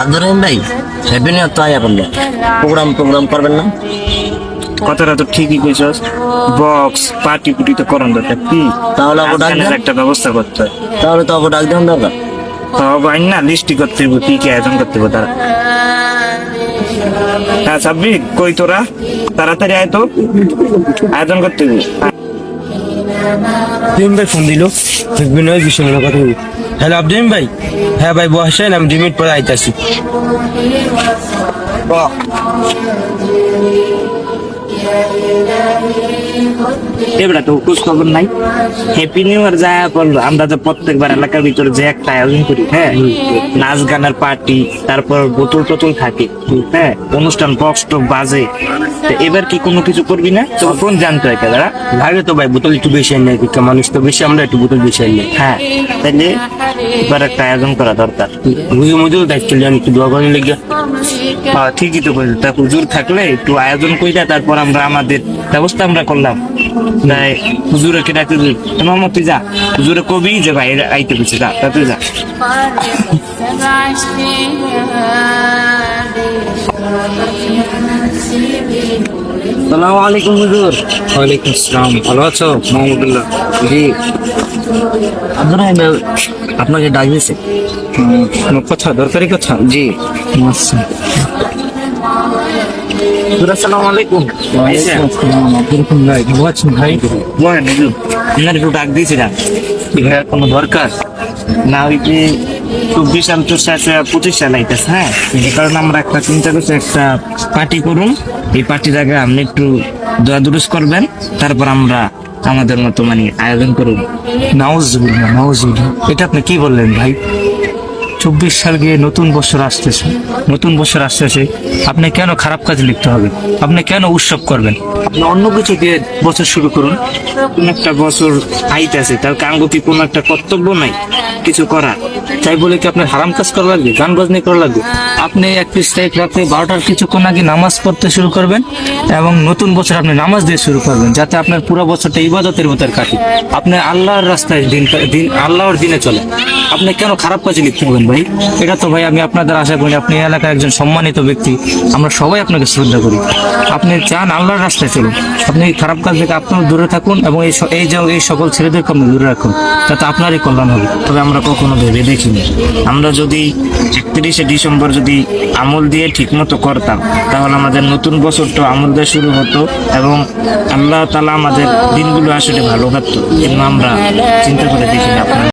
আব্দুর রহিম ভাই হ্যাপি তো আয়া বলল। প্রোগ্রাম প্রোগ্রাম করবেন না? কথাটা তো ঠিকই কইছস বক্স পার্টি পুটি তো করন দরকার। কি? তাহলে ওকে ডাক দেন। একটা ব্যবস্থা করতে হয়। তাহলে তো ওকে ডাক দেওয়ার দরকার। তো বাইন না লিস্টি করতে হইব কি কি আয়োজন করতে হইব তারা। হ্যাঁ সাব্বির কই তোরা? তাড়াতাড়ি আয় তো। আয়োজন করতে হইব। আব্দুল ভাই ফোন দিল। বিনয় বিষয় কথা বলি। হ্যালো, আব্দুল ভাই। হ্যাঁ ভাই বসেন আমি দুই পরে আইতাছি। এবার তো খোঁজ খবর নাই? হ্যাপি নিউ ইয়ার পড়ল আমরা তো প্রত্যেকবার এলাকার ভিতরে যে একটা আয়োজন করি হ্যাঁ? নাচ গানের পার্টি তারপর বোতল টোতল থাকে হ্যাঁ? অনুষ্ঠান বক্স টক বাজে। তো এবার কি কোনো কিছু করবি না? তো কোন জানতো একে দাঁড়া লাগে তো ভাই বোতল একটু বেশি আনি নাকি মানুষ তো বেশি আমরা একটু বোতল বেশি আনি হ্যাঁ। তাহলে এবার একটা আয়োজন করা দরকার। হুজুর মজুর দায়িত্ব একটু দোয়া করেন লেগে ঠিকই তো বলছি। তা হুজুর থাকলে একটু আয়োজন কইরা তারপর আমরা আমাদের ব্যবস্থা আমরা করলাম। তাই হুজুরে কে ডাকতে দিই মামা তুই যা। হুজুরে কবি যে ভাই এরা আইতে বলছে যা তা তুই যা। সালাম আলাইকুম হুজুর। ওয়ালাইকুম আসসালাম। ভালো আছো? মাহমুদুল্লাহ জি। ভাই আপনাকে ডাক দিয়েছে। কথা দরকারি কথা? জি। আচ্ছা। আসসালামু আলাইকুম। এরকম ভালো আছেন ভাই? আপনার একটু ডাক দিয়েছিলাম কি কোনো দরকার? না ওই যে চব্বিশ সাল তো শেষ হয়ে পঁচিশ সাল আইতেছে হ্যাঁ কারণে আমরা একটা চিন্তা করছি একটা পার্টি করুন। এই পার্টির আগে আপনি একটু দোয়া দুরুস করবেন। তারপর আমরা আমাদের মতো মানে আয়োজন করুন। নাউজুবিল্লাহ। এটা আপনি কি বললেন ভাই? চব্বিশ সাল গিয়ে নতুন বছর আসতেছে। নতুন বছর আসতেছে, আপনি কেন খারাপ কাজ লিখতে হবে? আপনি কেন উৎসব করবেন? আপনি অন্য কিছু দিয়ে বছর শুরু করুন। কোন একটা বছর আইতেছে তার কাঙ্গ কি কোনো একটা কর্তব্য নাই কিছু করার। তাই বলে কি আপনার হারাম কাজ করা লাগবে, গান বাজনি করা লাগবে? আপনি একত্রিশ তারিখ রাতে বারোটার কিছুক্ষণ আগে নামাজ পড়তে শুরু করবেন এবং নতুন বছর আপনি নামাজ দিয়ে শুরু করবেন, যাতে আপনার পুরো বছরটা ইবাদতের মতো কাটে। আপনি আল্লাহর রাস্তায় দিন দিন আল্লাহর দিনে চলে আপনি কেন খারাপ কাজে লিখতে হবেন ভাই। এটা তো ভাই আমি আপনাদের আশা করি, আপনি এলাকার একজন সম্মানিত ব্যক্তি। আমরা সবাই আপনাকে শ্রদ্ধা করি। আপনি চান আল্লাহর রাস্তায় চলুন। আপনি খারাপ কাজ থেকে আপনার দূরে থাকুন এবং এই এই যে- এই সকল ছেলেদেরকে আপনি দূরে রাখুন, যাতে আপনারই কল্যাণ হবে। তবে আমরা কখনো ভেবে দেখিনি। আমরা যদি একত্রিশে ডিসেম্বর যদি আমল দিয়ে ঠিকমতো করতাম, তাহলে আমাদের নতুন বছরটা আমল দিয়ে শুরু হতো এবং আল্লাহ তালা আমাদের দিনগুলো আসলে ভালো কাটতো। কিন্তু আমরা চিন্তা করে দেখিনি আপনার।